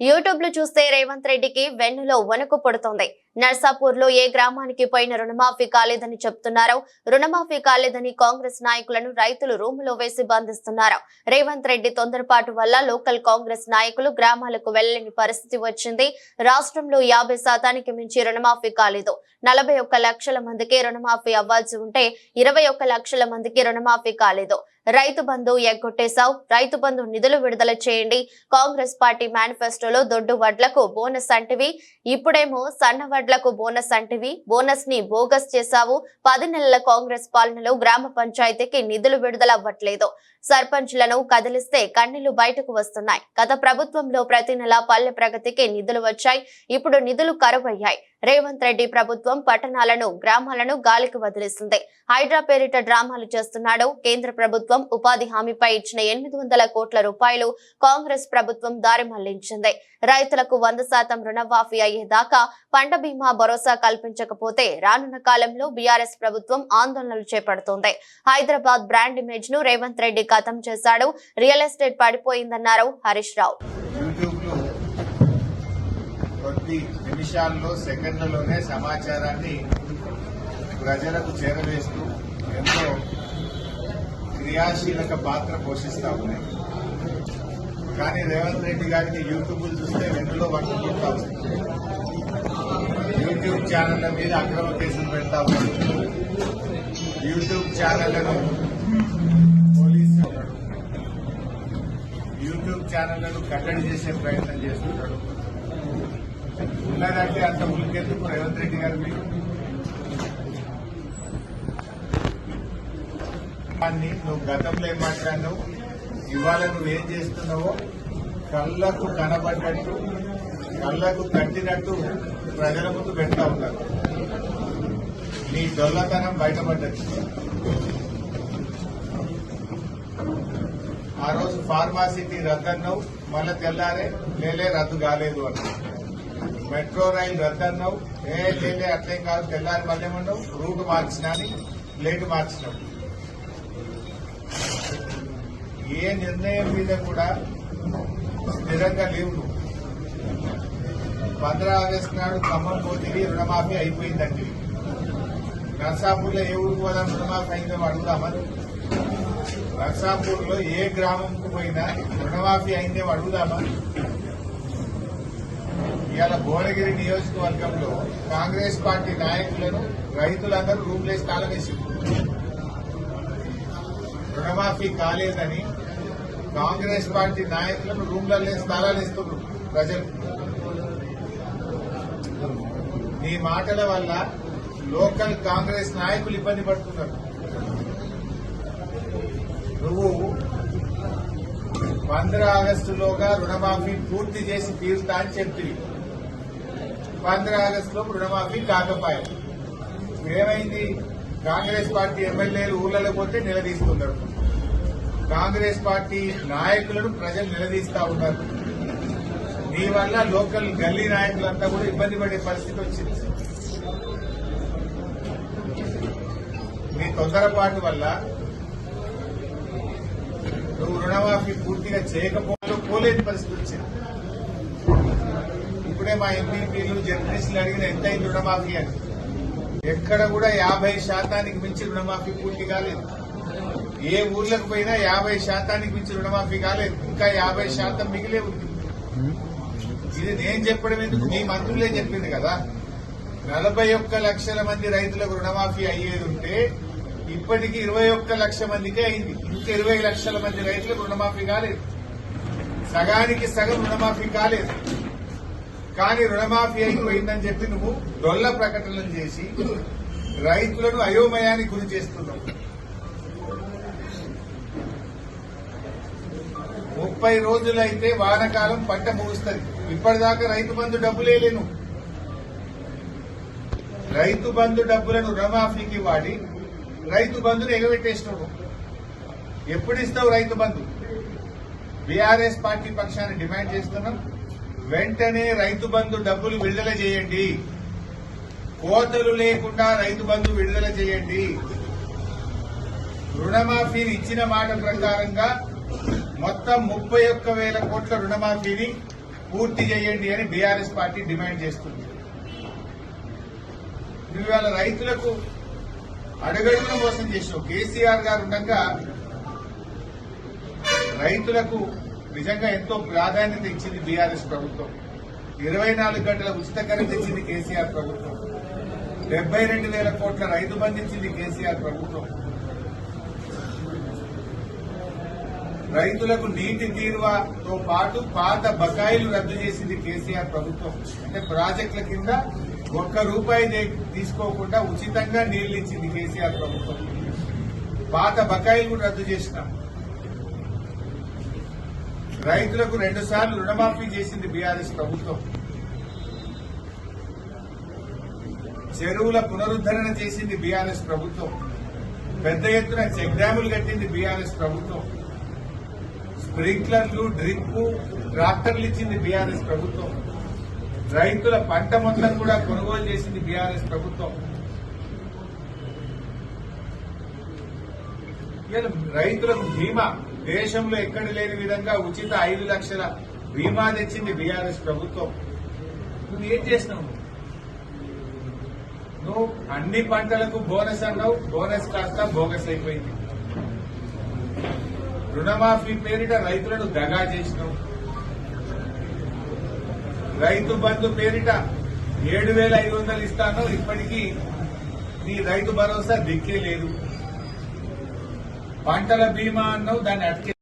యూట్యూబ్లో చూస్తే రేవంత్ రెడ్డికి వెన్నులో వణుకు పుడుతోంది. నర్సాపూర్లో ఏ గ్రామానికి పోయిన రుణమాఫీ కాలేదని చెప్తున్నారు. రుణమాఫీ కాలేదని కాంగ్రెస్ నాయకులను రైతులు రూములో వేసి బంధిస్తున్నారు. రేవంత్ రెడ్డి తొందరపాటు వల్ల లోకల్ కాంగ్రెస్ నాయకులు గ్రామాలకు వెళ్ళని పరిస్థితి వచ్చింది. రాష్ట్రంలో యాభై శాతానికి మించి రుణమాఫీ కాలేదు. నలభై ఒక్క లక్షల మందికి రుణమాఫీ అవ్వాల్సి ఉంటే ఇరవై ఒక్క లక్షల మందికి రుణమాఫీ కాలేదు. రైతు బంధు ఎగ్గొట్టేశావు. రైతు బంధు నిధులు విడుదల చేయండి. కాంగ్రెస్ పార్టీ మేనిఫెస్టోలో దొడ్డు వడ్లకు బోనస్ అంటివి. ఇప్పుడేమో సన్న వార్డులకు బోనస్ అంటివి. బోనస్ని బోగస్ చేశావు. పది నెలల కాంగ్రెస్ పాలనలో గ్రామ పంచాయతీకి నిధులు విడుదల అవ్వట్లేదు. సర్పంచ్లను కదిలిస్తే కన్నీళ్ళు బయటకు వస్తున్నాయి. గత ప్రభుత్వంలో ప్రతి నెల పల్లె ప్రగతికి నిధులు వచ్చాయి. ఇప్పుడు నిధులు కరువయ్యాయి. రేవంత్ రెడ్డి ప్రభుత్వం పట్టణాలను గ్రామాలను గాలికి వదిలిస్తుంది హైడ్రా పేరిట డ్రామాలు చేస్తున్నాడు. కేంద్ర ప్రభుత్వం ఉపాధి హామీపై ఇచ్చిన ఎనిమిది వందల కోట్ల రూపాయలు కాంగ్రెస్ ప్రభుత్వం దారి మళ్ళించింది. రైతులకు వంద శాతం రుణమాఫీ అయ్యేదాకా పంట బీమా భరోసా కల్పించకపోతే రానున్న కాలంలో బీఆర్ఎస్ ప్రభుత్వం ఆందోళనలు చేపడుతోంది. హైదరాబాద్ బ్రాండ్ ఇమేజ్ను రేవంత్ రెడ్డి ఖతం చేశాడు. రియల్ ఎస్టేట్ పడిపోయిందన్నారు హరీష్ రావు. కొద్ది నిమిషాల్లో సెకండ్లలోనే సమాచారాన్ని ప్రజలకు చేరవేస్తూ ఎంతో క్రియాశీలక పాత్ర పోషిస్తా ఉన్నాయి. కానీ రేవంత్ రెడ్డి గారికి యూట్యూబ్ చూస్తే వెన్నులో పట్టుకుంటా ఉంది. యూట్యూబ్ ఛానళ్ళ మీద అక్రమ కేసులు పెడతా యూట్యూబ్ ఛానళ్ళను పోలీసు యూట్యూబ్ ఛానళ్ళను కట్టడి చేసే ప్రయత్నం చేస్తున్నాడు ఉన్నదంటే అంత ఉలికెందుకు రేవంత్ రెడ్డి గారు మీరు? నువ్వు గతంలో ఏం మాట్లాడినావు? ఇవాళ నువ్వేం చేస్తున్నావో కళ్ళకు కనబడ్డట్టు కళ్ళకు కట్టినట్టు ప్రజల ముందు పెడతా ఉన్నారు. నీ దొల్లతనం బయటపడ్డది. ఆ రోజు ఫార్మాసిటీ రద్దన్నావు మళ్ళీ తెల్లారే లేలే రద్దు కాలేదు అన్నావు. మెట్రో రైలు రద్దన్నావు ఏ లేలే అట్లేం కాదు. తెల్లారి పల్లెమన్నావు రూట్ మార్చినా అని లేటు మార్చినావు. ఏ నిర్ణయం మీద కూడా స్థిరంగా లేవు నువ్వు. పంద్రా ఆగస్టు నాడు ఖమ్మం పోతివి రుణమాఫీ అయిపోయిందండి నర్సాపూర్లో ఏ ఊరికి పోదాం? రుణమాఫీ అయిందో అడుగుదామని నర్సాపూర్లో ఏ గ్రామంకు పోయినా రుణమాఫీ అయిందేమో అడుగుదామా? ఇవాళ భువనగిరి నియోజకవర్గంలో కాంగ్రెస్ పార్టీ నాయకులను రైతులందరూ రూమ్లేసి తాళమేసి రుణమాఫీ కాలేదని కాంగ్రెస్ పార్టీ నాయకులను రూమ్లలో స్థలాలు ఇస్తున్నారు ప్రజలు. నీ మాటల వల్ల లోకల్ కాంగ్రెస్ నాయకులు ఇబ్బంది పడుతున్నారు. నువ్వు పంద్ర ఆగస్టులోగా రుణమాఫీ పూర్తి చేసి తీరుతా అని చెప్తివి. పంద్ర ఆగస్టులో రుణమాఫీ కాకపోయాయి ఏమైంది కాంగ్రెస్ పార్టీ ఎమ్మెల్యేలు ఊళ్ళలో పోతే నిలదీస్తున్నారు. కాంగ్రెస్ పార్టీ నాయకులను ప్రజలు నిలదీస్తా ఉన్నారు. నీ వల్ల లోకల్ గల్లీ నాయకులంతా కూడా ఇబ్బంది పడే పరిస్థితి వచ్చింది. మీ తొందరపాటు వల్ల నువ్వు రుణమాఫీ పూర్తిగా చేయకపోవడం పోలేని పరిస్థితి వచ్చింది. మా ఎంపీపీలు జర్నలిస్టులు అడిగిన ఎంతైంది రుణమాఫీ అని. ఎక్కడ కూడా యాభై శాతానికి మించి రుణమాఫీ పూర్తి కాలేదు. ఏ ఊర్లకు పోయినా యాభై శాతానికి మించి రుణమాఫీ కాలేదు. ఇంకా యాభై శాతం మిగిలే ఉంది. ఇది నేను చెప్పడం ఎందుకు? మీ మంత్రులే చెప్పింది కదా. నలభై ఒక్క లక్షల మంది రైతులకు రుణమాఫీ అయ్యేది ఉంటే ఇప్పటికి ఇరవై ఒక్క లక్ష మందికే అయింది. ఇంకా ఇరవై లక్షల మంది రైతులకు రుణమాఫీ కాలేదు. సగానికి సగం రుణమాఫీ కాలేదు. కానీ రుణమాఫీ అయిపోయిందని చెప్పి నువ్వు డొల్ల ప్రకటనలు చేసి రైతులను అయోమయానికి గురి చేస్తున్నావు. ముప్పై రోజులైతే వానకాలం పంట ముగుస్తుంది. ఇప్పటిదాకా రైతు బంధు డబ్బులే లేను. రైతు బంధు డబ్బులను రుణమాఫీకి వాడి రైతు బంధును ఎగబెట్టేసినావు ఎప్పుడు ఇస్తావు రైతు బంధు? బీఆర్ఎస్ పార్టీ పక్షాన్ని డిమాండ్ చేస్తున్నాం. వెంటనే రైతు బంధు డబ్బులు విడుదల చేయండి. కోతలు లేకుండా రైతు బంధు విడుదల చేయండి. రుణమాఫీని ఇచ్చిన మాట ప్రకారంగా మొత్తం ముప్పై ఒక్క వేల కోట్ల రుణమాఫీని పూర్తి చేయండి అని బీఆర్ఎస్ పార్టీ డిమాండ్ చేస్తుంది. ఇవాళ రైతులకు అడుగడుగున మోసం చేసావు కేసీఆర్ గారు ఉండగా రైతులకు నిజంగా ఎంతో ప్రాధాన్యత ఇచ్చింది బీఆర్ఎస్ ప్రభుత్వం. ఇరవై నాలుగు గంటల ఉచిత కరెంట్ ఇచ్చింది కేసీఆర్ ప్రభుత్వం. డెబ్బై రెండు వేల కోట్ల రైతు బంధించింది ఇచ్చింది కేసీఆర్ ప్రభుత్వం. రైతులకు నీటి తీరువతో పాటు పాత బకాయిలు రద్దు చేసింది కేసీఆర్ ప్రభుత్వం. అంటే ప్రాజెక్టుల కింద ఒక్క రూపాయి తీసుకోకుండా ఉచితంగా నీళ్ళు ఇచ్చింది కేసీఆర్ ప్రభుత్వం. పాత బకాయిలు కూడా రద్దు చేసినాం. రైతులకు రెండు సార్లు రుణమాఫీ చేసింది బీఆర్ఎస్ ప్రభుత్వం. చెరువుల పునరుద్ధరణ చేసింది బీఆర్ఎస్ ప్రభుత్వం. పెద్ద ఎత్తున చెక్ డ్యాములు కట్టింది బీఆర్ఎస్ ప్రభుత్వం. స్ప్రింక్లర్లు డ్రిప్ ట్రాక్టర్లు ఇచ్చింది బీఆర్ఎస్ ప్రభుత్వం. రైతుల పంట మొత్తం కూడా కొనుగోలు చేసింది బీఆర్ఎస్ ప్రభుత్వం. రైతులకు బీమా. దేశంలో ఎక్కడ లేని విధంగా ఉచిత ఐదు లక్షల బీమా తెచ్చింది బీఆర్ఎస్ ప్రభుత్వం. నువ్వు ఏం చేసినావు? నువ్వు అన్ని పంటలకు బోనస్ అన్నావు బోనస్ కాస్త బోగస్ అయిపోయింది. రుణమాఫీ పేరిట రైతులను దగా చేసినావు. రైతు బంధు పేరిట ఏడు వేల ఐదు వందలు ఇస్తాను ఇప్పటికీ నీ రైతు భరోసా దిక్కే లేదు. పంటల బీమా అన్నావు దాన్ని అటకే